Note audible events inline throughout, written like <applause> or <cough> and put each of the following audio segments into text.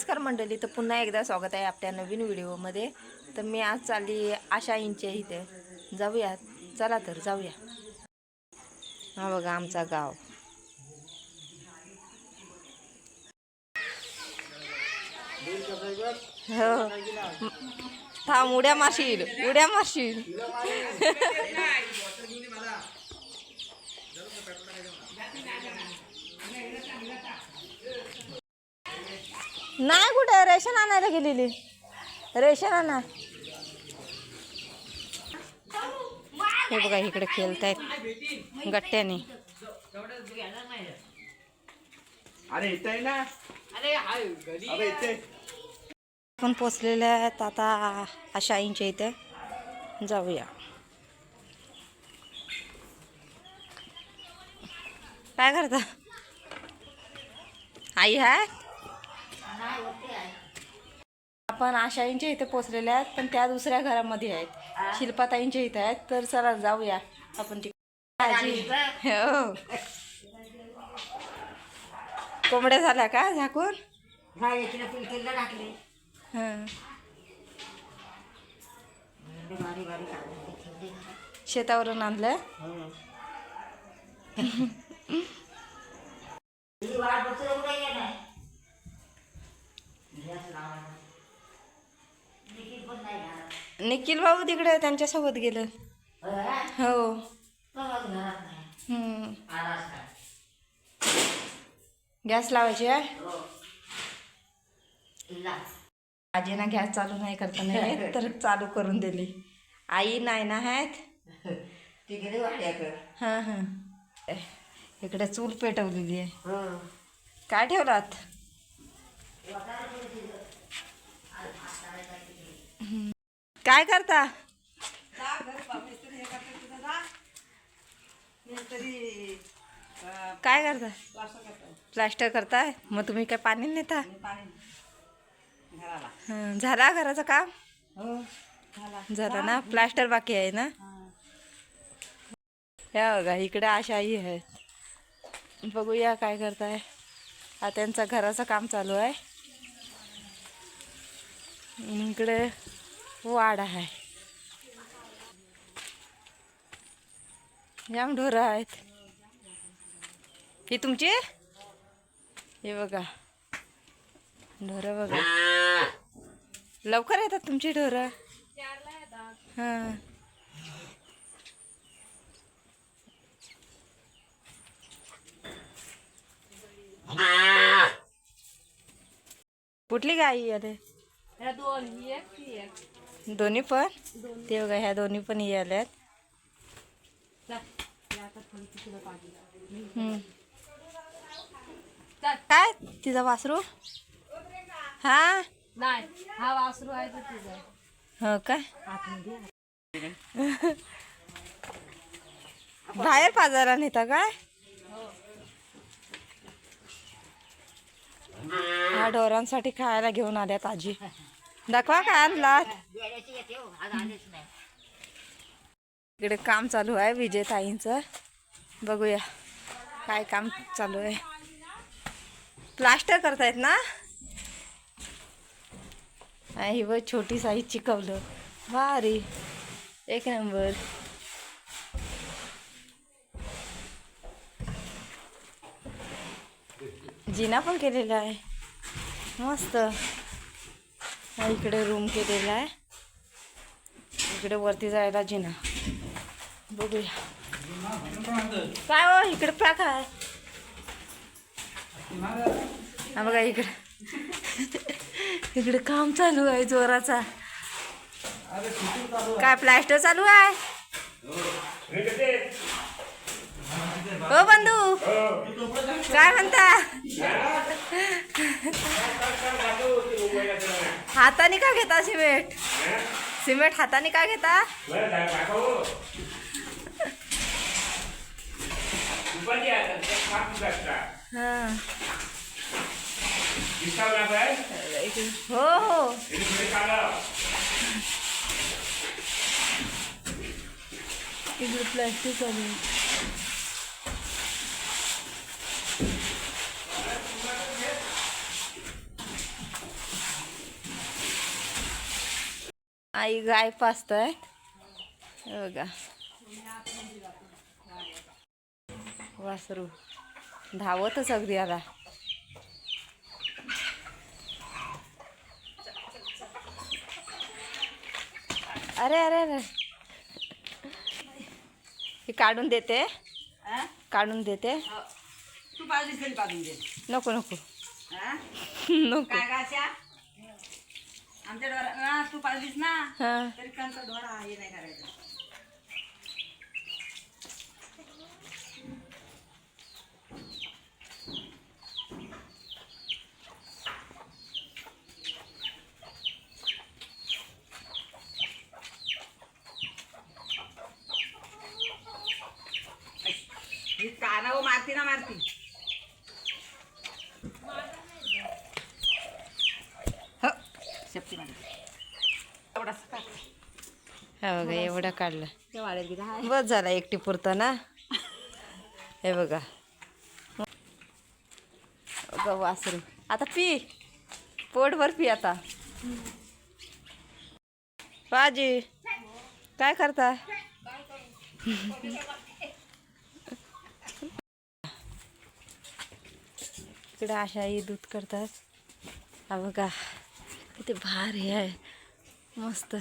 नमस्कार मंडळी तर पुन्हा एकदा स्वागत आहे आपल्या नवीन व्हिडिओमध्ये. तर मी आज चालली आशा इंच्या इथे. जाऊया चला तर जाऊया. हा बघा आमचा गाव. हो. थांब उड्या मारशील उड्या मारशील. नाही कुठे रेशन आणायला गेलेली. रेशन आणा. हे बघा इकडे खेळतायत गट्ट्याने. आपण पोचलेले आहेत आता आशा आईंच्या इथे. जाऊया. काय करता? आई आहे आपण आशाईंच्या इथे पोचलेले आहेत पण त्या दुसऱ्या घरामध्ये आहेत. शिल्पाताईंच्या इथे आहेत. तर चला जाऊया. आपण ती आजी. हो. कोंबड्या झाल्या का झाकून? हं. शेतावरून आणलं? <laughs> निखिल भाऊ तिकडे त्यांच्यासोबत गेलं. हो. गॅस लावायची आहे? आजीना गॅस चालू नाही करता नाही तर चालू करून दिली. आई नाही ना आहेत? हां हां. इकडे चूल पेटवलेली आहे. काय ठेवलात? काय करता? काय करता? प्लास्टर करताय? मग तुम्ही काय पाणी नेता? हं, झाला घराचं काम? झालं. ना? प्लास्टर बाकी आहे ना? या बघा इकडे आशा आई आहे बघूया काय करताय. हा त्यांचा घराचं काम चालू आहे. आणि इकडे वाड आहे जाम ढोरं आहेत ही। तुमची? हे बघा। ढोरं बघा। लवकर येतात तुमची ढोरं? हाँ। कुठली गाई आले दोन्ही पण? ते बघा ह्या दोन्ही पण ये आल्यात. हम्म. काय? तिचा वासरू? हा? नाही हा वासरू आहे हो बाहेर बाजारा नेता काय हा ढोरांसाठी खायला घेऊन आल्यात आजी. दाखवा काय आणलात इकडे काम चालू आहे विजयताईंचं. बघूया काय काम चालू आहे. प्लास्टर करतायत ना? ही बघ छोटी साईज चिकवलं. भारी. एक नंबर. जिना पण केलेला आहे. मस्त. हा इकडे रूम केलेला आहे. इकडे वरती जायला जिना. बघूया. काय हो इकडे पॅक आहे हा बघा इकडे. इकडे काम चालू आहे जोराचा. काय प्लॅस्टर चालू आहे? हो. हो बंधू काय म्हणता? हाताने का घेता सिमेंट? सिमेंट हाताने का घेता? हा. हो प्लॅस्टिक आई गाय पाचताय. बघा. वासरू. धावतच अगदी आला अरे अरे अरे. हे काढून देते. काढून देते. तू दे. नको नको. हा? <laughs> नको. आमच्या डोरा तू पाहिलीस ना? हां. तरी त्यांचा डोरा हे नाही करायचा. कानावर मारती ना मारती हो शेपटी मारती एवढासा टाक. हा बघा एवढं काढलं. बस झाला एकटी पुरतं ना. <laughs> हे बघा. बघा वासरू आता पी. पोटभर पी आता. बाजी काय करता? इकडे आशाई दूध करतात. हा बघा किती भारी आहे. मस्त.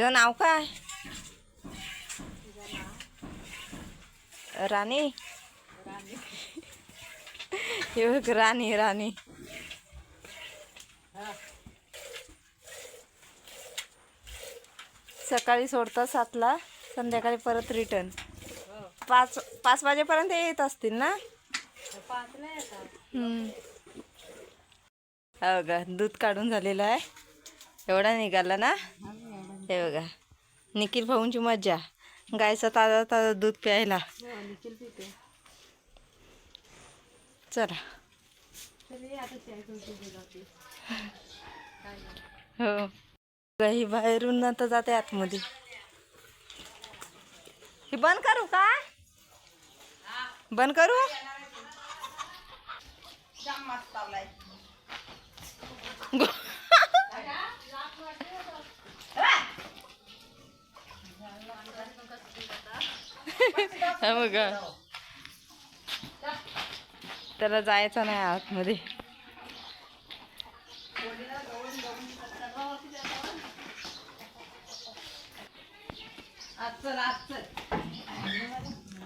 हिचं नाव काय राणी हे बघ राणी राणी सकाळी सोडतात सातला संध्याकाळी परत रिटर्न पाच पाच वाजेपर्यंत येत असतील ना. हा बघा दूध काढून झालेलं आहे. एवढा निघाला ना. हे बघा. निखिल भाऊंची मज्जा. गायचा ताजा ताजा दूध प्यायला. पिते. चला. तरी हो. ही बाहेरून आता जाते आतमध्ये. हे बंद करू का? बंद करू? जाम <laughs> <laughs> हा बघा. त्याला जायचं नाही आतमध्ये.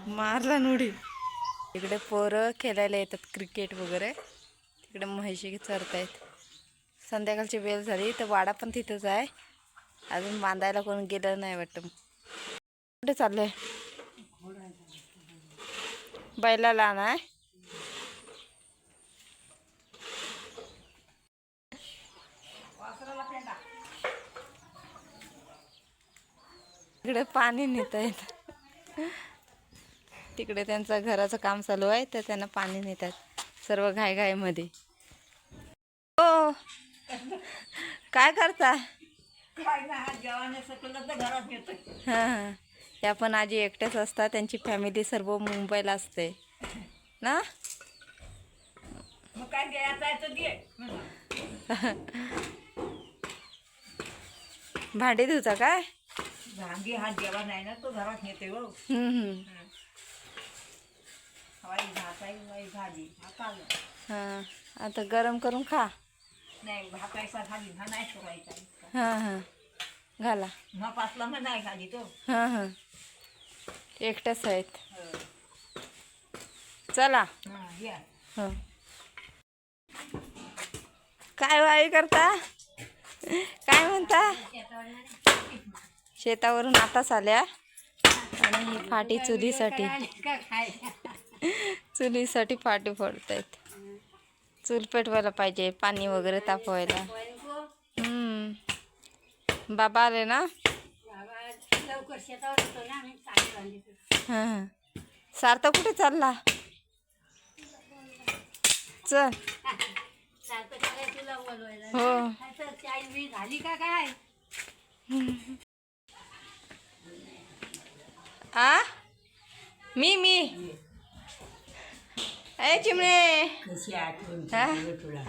मारला नुडी. इकडे पोरं खेळायला येतात क्रिकेट वगैरे. तिकडे म्हैशी चरतायत. संध्याकाळची वेळ झाली तर वाडा पण तिथंच आहे. अजून बांधायला कोण गेलं नाही वाटतं. कुठे चाललंय? बैलाला नाही इकडे पाणी नेत आहेत तिकडे त्यांचं घराचं काम चालू आहे तर त्यांना पाणी नेतात सर्व घाईघाईमध्ये. हो. काय करता? हां. त्या पण आजी एकट्याच असतात त्यांची फॅमिली सर्व मुंबईला असते. ना? <laughs> भांडी धुता काय? भांडी हा ना तो घरात नेते हो. भाजी. हा आता गरम करून खा. नाही भातायचा भाजी हा नाही सोडायचा हां हां. घाला. मग पाचला मग नाही खाली तो. हां हां. एकट्याच आहेत. चला. काय वाई करता? काय म्हणता? शेतावरून आताच आल्या. आणि ही फाटी चुलीसाठी. चुलीसाठी फाटी फोडतायत. चूल पेटवायला पाहिजे पाणी वगैरे तापवायला. हम्म. बाबा आले ना? लवकर शेतावर होतो ना आम्ही चांगली बांधली हां सार्थ कुठे चालला? चल. सारखं काय तुला बोलवायला. हो. चाय मी झाली का काय? आ? मी मी. ए चिमणे. कशी आठवण हा? झाली तुला?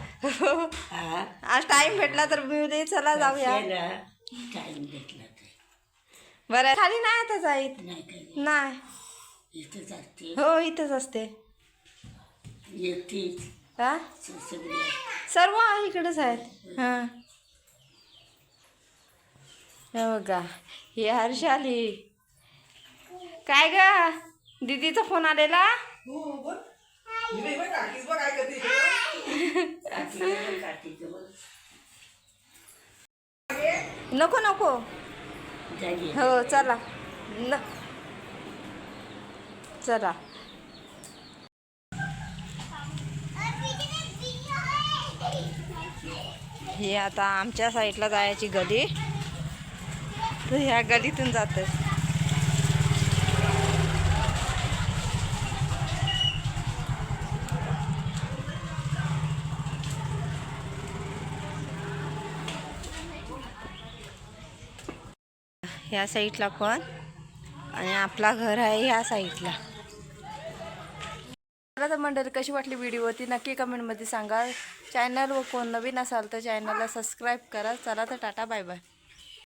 हा. आज टाइम भेटला तर मी उद्या चला जाऊया. टाइम घेतला बरं खाली नाही आता जाईत? नाही काही नाही. इथंच असते हो इथंच असते. एकटीच हा? सगळी सर्व इकडेच आहेत. हां. हे बघा ही हर्षाली. काय ग? दीदीचा फोन आलेला? बघ. नको नको. हो चला. न. चला. हे आता आमच्या साईडला जायची गली. तर ह्या गलीतून जात ह्या साईडला पण. आणि आपला घर आहे ह्या साईडला. मला तर मंडळी कशी वाटली व्हिडिओ ती नक्की कमेंटमध्ये सांगा. चॅनलवर कोण नवीन असाल तर चॅनलला सबस्क्राईब करा. चला तर टाटा बाय बाय